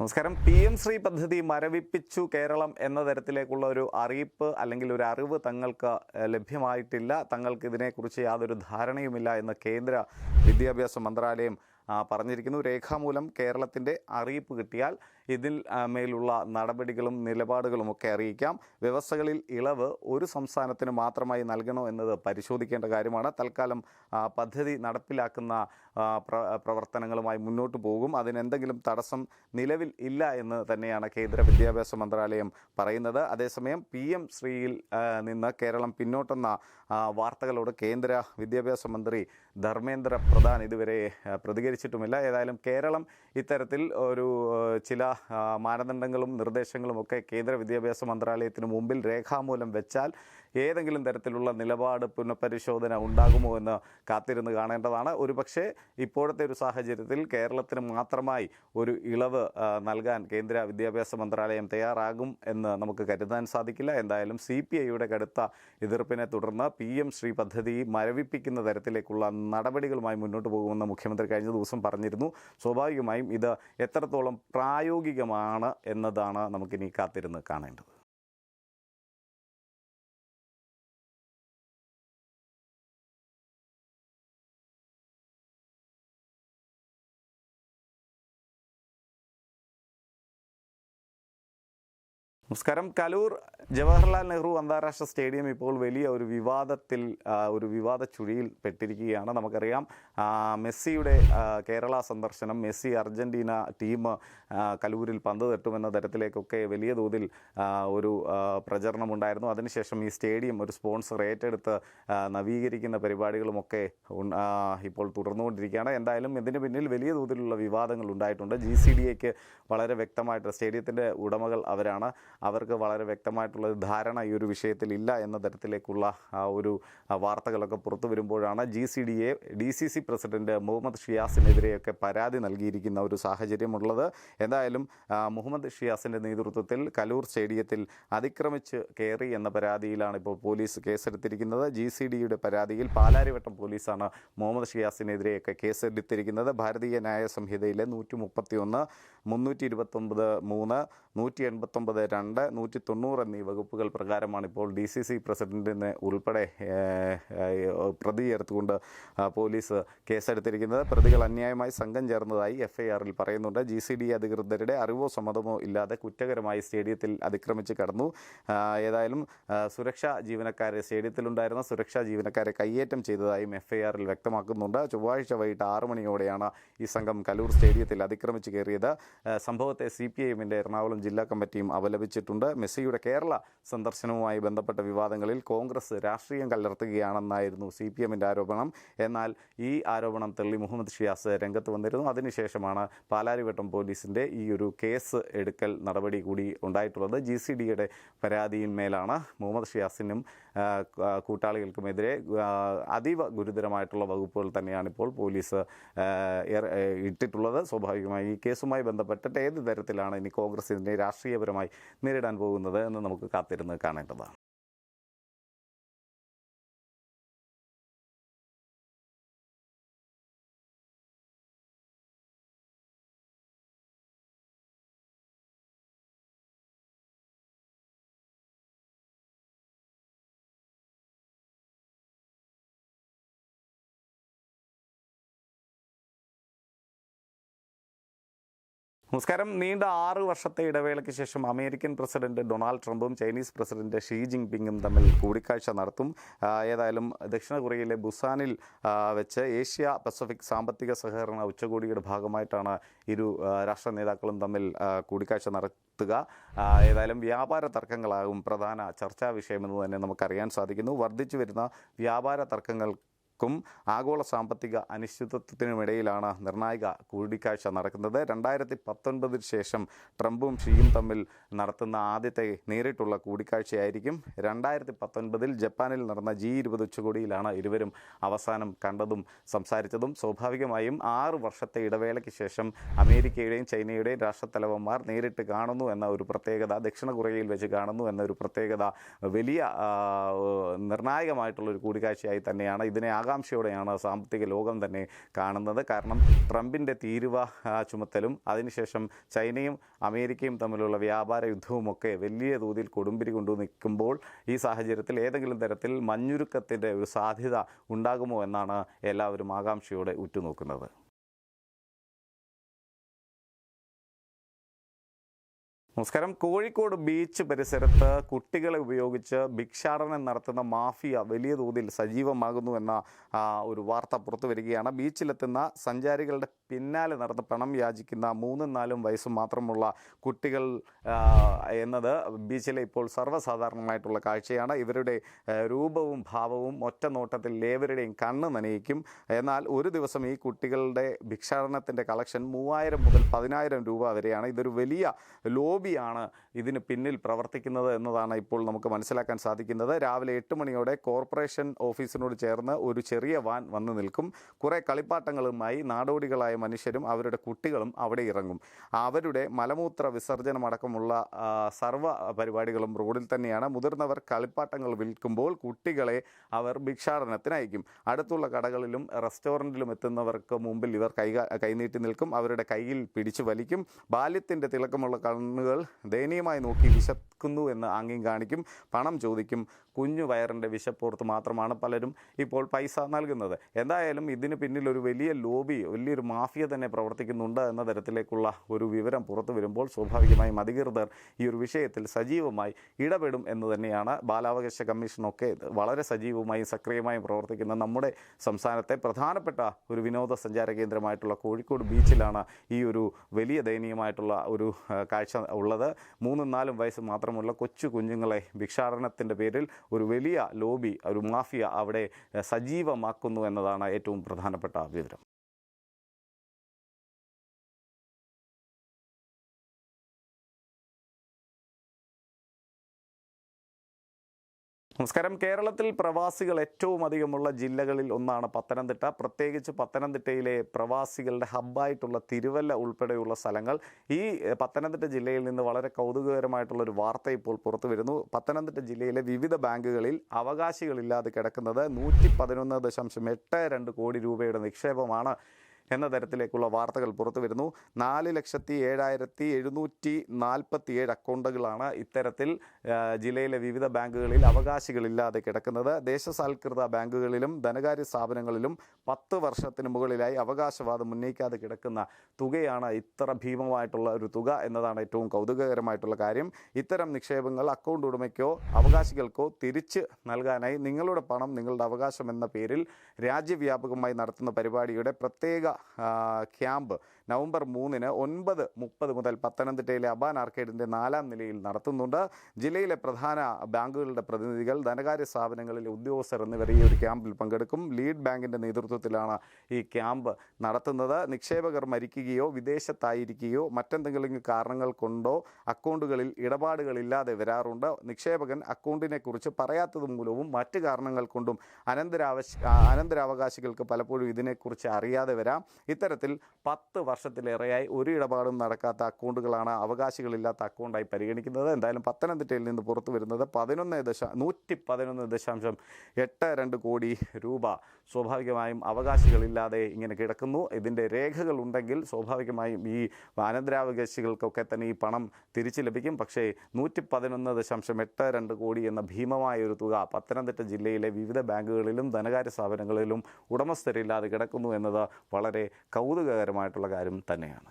നമസ്കാരം. P M Shri പദ്ധതി മരവിപ്പിച്ചു കേരളം എന്ന തരത്തിലേക്കുള്ള ഒരു അറിയിപ്പ് അല്ലെങ്കിൽ ഒരു അറിവ് തങ്ങൾക്ക് ലഭ്യമായിട്ടില്ല. തങ്ങൾക്ക് ഇതിനെക്കുറിച്ച് യാതൊരു ധാരണയുമില്ല എന്ന് കേന്ദ്ര വിദ്യാഭ്യാസ മന്ത്രാലയം പറഞ്ഞിരിക്കുന്നു. രേഖാമൂലം കേരളത്തിന്റെ അറിയിപ്പ് കിട്ടിയാൽ ഇതിൽ മേലുള്ള നടപടികളും നിലപാടുകളുമൊക്കെ അറിയിക്കാം. വ്യവസ്ഥകളിൽ ഇളവ് ഒരു സംസ്ഥാനത്തിന് മാത്രമായി നൽകണോ എന്നത് പരിശോധിക്കേണ്ട കാര്യമാണ്. തൽക്കാലം പദ്ധതി നടപ്പിലാക്കുന്ന പ്രവർത്തനങ്ങളുമായി മുന്നോട്ട് പോകും. അതിനെന്തെങ്കിലും തടസ്സം നിലവിൽ ഇല്ല എന്ന് തന്നെയാണ് കേന്ദ്ര വിദ്യാഭ്യാസ മന്ത്രാലയം പറയുന്നത്. അതേസമയം പി എം ശ്രീയിൽ നിന്ന് കേരളം പിന്നോട്ടെന്ന വാർത്തകളോട് കേന്ദ്ര വിദ്യാഭ്യാസ മന്ത്രി ധർമ്മേന്ദ്ര പ്രധാൻ ഇതുവരെ പ്രതികരിച്ചിട്ടുമില്ല. ഏതായാലും കേരളം ഇത്തരത്തിൽ ഒരു ചില മാനദണ്ഡങ്ങളും നിർദ്ദേശങ്ങളും ഒക്കെ കേന്ദ്ര വിദ്യാഭ്യാസ മന്ത്രാലയത്തിന് മുമ്പിൽ രേഖാമൂലം വെച്ചാൽ ഏതെങ്കിലും തരത്തിലുള്ള നിലപാട് പുനഃപരിശോധന ഉണ്ടാകുമോ എന്ന് കാത്തിരുന്ന് കാണേണ്ടതാണ്. ഒരുപക്ഷെ ഇപ്പോഴത്തെ ഒരു സാഹചര്യത്തിൽ കേരളത്തിന് മാത്രമായി ഒരു ഇളവ് നൽകാൻ കേന്ദ്ര വിദ്യാഭ്യാസ മന്ത്രാലയം തയ്യാറാകും എന്ന് നമുക്ക് കരുതാൻ സാധിക്കില്ല. എന്തായാലും സി പി ഐയുടെ കടുത്ത എതിർപ്പിനെ തുടർന്ന് പി എം ശ്രീ പദ്ധതി മരവിപ്പിക്കുന്ന തരത്തിലേക്കുള്ള നടപടികളുമായി മുന്നോട്ട് പോകുമെന്ന് മുഖ്യമന്ത്രി കഴിഞ്ഞ ദിവസം പറഞ്ഞിരുന്നു. സ്വാഭാവികമായും ഇത് എത്രത്തോളം പ്രായോഗികമാണ് എന്നതാണ് നമുക്കിനി കാത്തിരുന്ന് കാണേണ്ടത്. നമസ്കാരം. കലൂർ ജവഹർലാൽ നെഹ്റു അന്താരാഷ്ട്ര സ്റ്റേഡിയം ഇപ്പോൾ വലിയ ഒരു വിവാദത്തിൽ ഒരു വിവാദ ചുഴിയിൽ പെട്ടിരിക്കുകയാണ്. നമുക്കറിയാം മെസ്സിയുടെ കേരള സന്ദർശനം മെസ്സി അർജന്റീന ടീം കലൂരിൽ പന്ത് തട്ടുമെന്ന തരത്തിലേക്കൊക്കെ വലിയ തോതിൽ ഒരു പ്രചരണമുണ്ടായിരുന്നു. അതിനുശേഷം ഈ സ്റ്റേഡിയം ഒരു സ്പോൺസർ ഏറ്റെടുത്ത് നവീകരിക്കുന്ന പരിപാടികളുമൊക്കെ ഇപ്പോൾ തുടർന്നുകൊണ്ടിരിക്കുകയാണ്. എന്തായാലും ഇതിന് പിന്നിൽ വലിയ തോതിലുള്ള വിവാദങ്ങൾ ഉണ്ടായിട്ടുണ്ട്. ജി സി ഡി എക്ക് വളരെ വ്യക്തമായിട്ട് സ്റ്റേഡിയത്തിന്റെ ഉടമകൾ അവരാണ്. അവർക്ക് വളരെ വ്യക്തമായിട്ടുള്ള ധാരണ ഈ ഒരു വിഷയത്തിൽ ഇല്ല എന്ന തരത്തിലേക്കുള്ള ഒരു വാർത്തകളൊക്കെ പുറത്തു വരുമ്പോഴാണ് G C D A D C C president Muhammad ഷിയാസിനെതിരെയൊക്കെ പരാതി നൽകിയിരിക്കുന്ന ഒരു സാഹചര്യമുള്ളത്. എന്തായാലും മുഹമ്മദ് ഷിയാസിന്റെ നേതൃത്വത്തിൽ കലൂർ സ്റ്റേഡിയത്തിൽ അതിക്രമിച്ച് കയറി എന്ന പരാതിയിലാണ് ഇപ്പോൾ പോലീസ് കേസെടുത്തിരിക്കുന്നത്. ജി സി ഡിയുടെ പരാതിയിൽ പാലാരിവട്ടം പോലീസാണ് മുഹമ്മദ് ഷിയാസിനെതിരെയൊക്കെ കേസെടുത്തിരിക്കുന്നത്. ഭാരതീയ ന്യായ സംഹിതയിലെ നൂറ്റി മുപ്പത്തി ഒന്ന് മുന്നൂറ്റി ഇരുപത്തൊമ്പത് മൂന്ന് നൂറ്റി എൺപത്തൊമ്പത് രണ്ട് നൂറ്റി തൊണ്ണൂറ് എന്നീ വകുപ്പുകൾ പ്രകാരമാണ് ഇപ്പോൾ ഡി സി സി പ്രസിഡന്റിനെ ഉൾപ്പെടെ പ്രതി ചേർത്തുകൊണ്ട് പോലീസ് കേസെടുത്തിരിക്കുന്നത്. പ്രതികൾ അന്യായമായി സംഘം ചേർന്നതായി എഫ് ഐ ആറിൽ പറയുന്നുണ്ട്. ജി സി ഡി അധികൃതരുടെ അറിവോ സമ്മതമോ ഇല്ലാതെ കുറ്റകരമായി സ്റ്റേഡിയത്തിൽ അതിക്രമിച്ച് കടന്നു. ഏതായാലും സുരക്ഷാ ജീവനക്കാരെ സ്റ്റേഡിയത്തിലുണ്ടായിരുന്ന സുരക്ഷാ ജീവനക്കാരെ കയ്യേറ്റം ചെയ്തതായും എഫ് ഐ ആറിൽ വ്യക്തമാക്കുന്നുണ്ട്. ചൊവ്വാഴ്ച വൈകിട്ട് ആറ് മണിയോടെയാണ് ഈ സംഘം കലൂർ സ്റ്റേഡിയത്തിൽ അതിക്രമിച്ച് കയറിയത്. സംഭവത്തെ സി പി ഐ എമ്മിന്റെ എറണാകുളം ജില്ലാ കമ്മിറ്റിയും അപലപിച്ചിട്ടുണ്ട് മെസ്സിയുടെ കേരള സന്ദർശനവുമായി ബന്ധപ്പെട്ട വിവാദങ്ങളിൽ കോൺഗ്രസ് രാഷ്ട്രീയം കലർത്തുകയാണെന്നായിരുന്നു സി പി എമ്മിന്റെ ആരോപണം. എന്നാൽ ഈ ആരോപണം തള്ളി മുഹമ്മദ് ഷിയാസ് രംഗത്ത് വന്നിരുന്നു. അതിനുശേഷമാണ് പാലാരിവട്ടം പോലീസിന്റെ ഈ ഒരു കേസ് എടുക്കൽ നടപടി കൂടി ഉണ്ടായിട്ടുള്ളത്. ജി സി ഡിയുടെ പരാതിയിന്മേലാണ് മുഹമ്മദ് ഷിയാസിനും കൂട്ടാളികൾക്കുമെതിരെ അതീവ ഗുരുതരമായിട്ടുള്ള വകുപ്പുകൾ തന്നെയാണ് ഇപ്പോൾ പോലീസ് ഇട്ടിട്ടുള്ളത്. സ്വാഭാവികമായി ഈ കേസുമായി ബന്ധപ്പെട്ടിട്ട് ഏത് തരത്തിലാണ് ഇനി കോൺഗ്രസ് ഇതിനെ രാഷ്ട്രീയപരമായി നേരിടാൻ പോകുന്നത് എന്ന് നമുക്ക് കാത്തിരുന്ന് കാണേണ്ടതാണ്. നമസ്കാരം. നീണ്ട ആറ് വർഷത്തെ ഇടവേളയ്ക്ക് ശേഷം അമേരിക്കൻ പ്രസിഡന്റ് ഡൊണാൾഡ് ട്രംപും ചൈനീസ് പ്രസിഡന്റ് ഷീ ജിൻപിങ്ങും തമ്മിൽ കൂടിക്കാഴ്ച നടത്തും. ഏതായാലും ദക്ഷിണ കൊറിയയിലെ ബുസാനിൽ വെച്ച് ഏഷ്യ പസഫിക് സാമ്പത്തിക സഹകരണ ഉച്ചകോടിയുടെ ഭാഗമായിട്ടാണ് ഇരു രാഷ്ട്ര നേതാക്കളും തമ്മിൽ കൂടിക്കാഴ്ച നടത്തുക. ഏതായാലും വ്യാപാര തർക്കങ്ങളാകും പ്രധാന ചർച്ചാ വിഷയമെന്ന് തന്നെ നമുക്കറിയാൻ സാധിക്കുന്നു. വർദ്ധിച്ചു വരുന്ന വ്യാപാര തർക്കങ്ങൾ ക്കും ആഗോള സാമ്പത്തിക അനിശ്ചിതത്വത്തിനുമിടയിലാണ് നിർണായക കൂടിക്കാഴ്ച നടക്കുന്നത്. രണ്ടായിരത്തി പത്തൊൻപതിന് ശേഷം ട്രംപും ഷീയും തമ്മിൽ നടത്തുന്ന ആദ്യത്തെ നേരിട്ടുള്ള കൂടിക്കാഴ്ചയായിരിക്കും. രണ്ടായിരത്തി പത്തൊൻപതിൽ ജപ്പാനിൽ നടന്ന ജി ഇരുപത് ഉച്ചകോടിയിലാണ് ഇരുവരും അവസാനം കണ്ടതും സംസാരിച്ചതും. സ്വാഭാവികമായും ആറ് വർഷത്തെ ഇടവേളയ്ക്ക് ശേഷം അമേരിക്കയുടെയും ചൈനയുടെയും രാഷ്ട്രത്തലവന്മാർ നേരിട്ട് കാണുന്നു എന്ന ഒരു പ്രത്യേകത ദക്ഷിണ കൊറിയയിൽ വെച്ച് കാണുന്നു എന്ന ഒരു പ്രത്യേകത വലിയ നിർണായകമായിട്ടുള്ള ഒരു കൂടിക്കാഴ്ചയായി തന്നെയാണ് ഇതിനെ ആകെ ആകാംക്ഷയോടെയാണ് സാമ്പത്തിക ലോകം തന്നെ കാണുന്നത്. കാരണം ട്രംപിന്റെ തീരുവ ചുമത്തലും അതിനുശേഷം ചൈനയും അമേരിക്കയും തമ്മിലുള്ള വ്യാപാര യുദ്ധവുമൊക്കെ വലിയ തോതിൽ കൊടുമ്പിരി കൊണ്ടു നിൽക്കുമ്പോൾ ഈ സാഹചര്യത്തിൽ ഏതെങ്കിലും തരത്തിൽ മഞ്ഞുരുക്കത്തിന്റെ ഒരു സാധ്യത ഉണ്ടാകുമോ എന്നാണ് എല്ലാവരും ആകാംക്ഷയോടെ ഉറ്റുനോക്കുന്നത്. നമസ്കാരം. കോഴിക്കോട് ബീച്ച് പരിസരത്ത് കുട്ടികളെ ഉപയോഗിച്ച് ഭിക്ഷാടനം നടത്തുന്ന മാഫിയ വലിയ തോതിൽ സജീവമാകുന്നു എന്ന ഒരു വാർത്ത പുറത്തു വരികയാണ്. ബീച്ചിലെത്തുന്ന സഞ്ചാരികളുടെ പിന്നാലെ നടന്ന് പണം യാചിക്കുന്ന മൂന്നും നാലും വയസ്സും മാത്രമുള്ള കുട്ടികൾ എന്നത് ബീച്ചിലെ ഇപ്പോൾ സർവസാധാരണമായിട്ടുള്ള കാഴ്ചയാണ്. ഇവരുടെ രൂപവും ഭാവവും ഒറ്റ നോട്ടത്തിൽ ഏവരുടെയും കണ്ണ് നനയിക്കും. എന്നാൽ ഒരു ദിവസം ഈ കുട്ടികളുടെ ഭിക്ഷാടനത്തിന്റെ കളക്ഷൻ മൂവായിരം മുതൽ പതിനായിരം രൂപ വരെയാണ്. ഇതൊരു വലിയ ലോബിയാണ് ഇതിന് പിന്നിൽ പ്രവർത്തിക്കുന്നത് എന്നതാണ് ഇപ്പോൾ നമുക്ക് മനസ്സിലാക്കാൻ സാധിക്കുന്നത്. രാവിലെ എട്ട് മണിയോടെ കോർപ്പറേഷൻ ഓഫീസിനോട് ചേർന്ന് ഒരു ചെറിയ വാൻ വന്നു നിൽക്കും. കുറേ കളിപ്പാട്ടങ്ങളുമായി നാടോടികളായ മനുഷ്യരും അവരുടെ കുട്ടികളും അവിടെ ഇറങ്ങും. അവരുടെ മലമൂത്ര വിസർജനമടക്കമുള്ള സർവ പരിപാടികളും റോഡിൽ തന്നെയാണ്. മുതിർന്നവർ കളിപ്പാട്ടങ്ങൾ വിൽക്കുമ്പോൾ കുട്ടികളെ അവർ ഭിക്ഷാടനത്തിന് അയക്കും. അടുത്തുള്ള കടകളിലും റെസ്റ്റോറന്റിലും എത്തുന്നവർക്ക് മുമ്പിൽ ഇവർ കൈ കൈനീട്ടി നിൽക്കും. അവരുടെ കയ്യിൽ പിടിച്ചു വലിക്കും. ബാല്യത്തിന്റെ തിളക്കമുള്ള കണ്ണുകൾ ദയനീയമായി നോക്കി വിശക്കുന്നു എന്ന് ആംഗ്യം കാണിക്കും. പണം ചോദിക്കും. കുഞ്ഞു വയറിന്റെ വിശപ്പുറത്ത് മാത്രമാണ് പലരും ഇപ്പോൾ പൈസ നൽകുന്നത്. എന്തായാലും ഇതിന് പിന്നിൽ ഒരു വലിയ ലോബി വലിയൊരു മാഫിയ തന്നെ പ്രവർത്തിക്കുന്നുണ്ട് എന്ന തരത്തിലേക്കുള്ള ഒരു വിവരം പുറത്തു വരുമ്പോൾ സ്വാഭാവികമായും അധികൃതർ ഈ ഒരു വിഷയത്തിൽ സജീവമായി ഇടപെടും എന്ന് തന്നെയാണ് ബാലാവകാശ കമ്മീഷനൊക്കെ വളരെ സജീവമായും സക്രിയമായും പ്രവർത്തിക്കുന്ന നമ്മുടെ സംസ്ഥാനത്തെ പ്രധാനപ്പെട്ട ഒരു വിനോദസഞ്ചാര കേന്ദ്രമായിട്ടുള്ള കോഴിക്കോട് ബീച്ചിലാണ് ഈ ഒരു വലിയ ദയനീയമായിട്ടുള്ള ഒരു കാഴ്ച ഉള്ളത്. മൂന്നും നാലും വയസ്സ് മാത്രമുള്ള കൊച്ചു കുഞ്ഞുങ്ങളെ ഭിക്ഷാടനത്തിന്റെ പേരിൽ ഒരു വലിയ ലോബി ഒരു മാഫിയ അവിടെ സജീവമാക്കുന്നു എന്നതാണ് ഏറ്റവും പ്രധാനപ്പെട്ട വിവരം. നമസ്കാരം. കേരളത്തിൽ പ്രവാസികൾ ഏറ്റവും അധികമുള്ള ജില്ലകളിൽ ഒന്നാണ് പത്തനംതിട്ട. പ്രത്യേകിച്ച് പത്തനംതിട്ടയിലെ പ്രവാസികളുടെ ഹബ്ബായിട്ടുള്ള തിരുവല്ല ഉൾപ്പെടെയുള്ള സ്ഥലങ്ങൾ. ഈ പത്തനംതിട്ട ജില്ലയിൽ നിന്ന് വളരെ കൗതുകകരമായിട്ടുള്ള ഒരു വാർത്ത ഇപ്പോൾ പുറത്തു വരുന്നു. പത്തനംതിട്ട ജില്ലയിലെ വിവിധ ബാങ്കുകളിൽ അവകാശികളില്ലാതെ കിടക്കുന്നത് നൂറ്റി പതിനൊന്ന് ദശാംശം എട്ട് രണ്ട് കോടി രൂപയുടെ നിക്ഷേപമാണ് എന്ന തരത്തിലേക്കുള്ള വാർത്തകൾ പുറത്തു വരുന്നു. നാല് ലക്ഷത്തി ഏഴായിരത്തി എഴുന്നൂറ്റി നാൽപ്പത്തി ഏഴ് അക്കൗണ്ടുകളാണ് ഇത്തരത്തിൽ ജില്ലയിലെ വിവിധ ബാങ്കുകളിൽ അവകാശികളില്ലാതെ കിടക്കുന്നത്. ദേശസാൽകൃത ബാങ്കുകളിലും ധനകാര്യ സ്ഥാപനങ്ങളിലും പത്ത് വർഷത്തിന് മുകളിലായി അവകാശവാദം ഉന്നയിക്കാതെ കിടക്കുന്ന തുകയാണ് ഇത്ര ഭീമമായിട്ടുള്ള ഒരു തുക എന്നതാണ് ഏറ്റവും കൗതുകകരമായിട്ടുള്ള കാര്യം. ഇത്തരം നിക്ഷേപങ്ങൾ അക്കൗണ്ട് ഉടമയ്ക്കോ അവകാശികൾക്കോ തിരിച്ച് നൽകാനായി നിങ്ങളുടെ പണം നിങ്ങളുടെ അവകാശം എന്ന പേരിൽ രാജ്യവ്യാപകമായി നടത്തുന്ന പരിപാടിയുടെ പ്രത്യേക ക്യാമ്പ് നവംബർ മൂന്നിന് ഒൻപത് മുപ്പത് മുതൽ പത്തനംതിട്ടയിലെ അബാൻ ആർക്കേഡിന്റെ നാലാം നിലയിൽ നടത്തുന്നുണ്ട്. ജില്ലയിലെ പ്രധാന ബാങ്കുകളുടെ പ്രതിനിധികൾ ധനകാര്യ സ്ഥാപനങ്ങളിലെ ഉദ്യോഗസ്ഥർ എന്നിവർ ഈ ഒരു ക്യാമ്പിൽ പങ്കെടുക്കും. ലീഡ് ബാങ്കിന്റെ നേതൃത്വത്തിലാണ് ഈ ക്യാമ്പ് നടത്തുന്നത്. നിക്ഷേപകർ മരിക്കുകയോ വിദേശത്തായിരിക്കുകയോ മറ്റെന്തെങ്കിലും കാരണങ്ങൾ കൊണ്ടോ അക്കൗണ്ടുകളിൽ ഇടപാടുകളില്ലാതെ വരാറുണ്ട്. നിക്ഷേപകൻ അക്കൗണ്ടിനെക്കുറിച്ച് പറയാത്തത് മൂലവും മറ്റ് കാരണങ്ങൾ കൊണ്ടും അനന്തരാവശ അനന്തരാവകാശികൾക്ക് പലപ്പോഴും ഇതിനെക്കുറിച്ച് അറിയാതെ വരാം. ഇത്തരത്തിൽ പത്ത് വർഷത്തിലേറെയായി ഒരു ഇടപാടും നടക്കാത്ത അക്കൗണ്ടുകളാണ് അവകാശികളില്ലാത്ത അക്കൗണ്ടായി പരിഗണിക്കുന്നത്. എന്തായാലും പത്തനംതിട്ടയിൽ നിന്ന് പുറത്തു വരുന്നത് പതിനൊന്ന് ദശ നൂറ്റി പതിനൊന്ന് ദശാംശം എട്ട് രണ്ട് കോടി രൂപ. സ്വാഭാവികമായും അവകാശികളില്ലാതെ ഇങ്ങനെ കിടക്കുന്നു. ഇതിന്റെ രേഖകൾ ഉണ്ടെങ്കിൽ സ്വാഭാവികമായും ഈ അനന്തരാവകാശികൾക്കൊക്കെ തന്നെ ഈ പണം തിരിച്ചു ലഭിക്കും. പക്ഷേ നൂറ്റി പതിനൊന്ന് ദശാംശം എട്ട് രണ്ട് കോടി എന്ന ഭീമമായ ഒരു തുക പത്തനംതിട്ട ജില്ലയിലെ വിവിധ ബാങ്കുകളിലും ധനകാര്യ സ്ഥാപനങ്ങളിലും ഉടമസ്ഥരില്ലാതെ കിടക്കുന്നു എന്നത് വളരെ കൗതുകകരമായിട്ടുള്ള കാര്യം തന്നെയാണ്.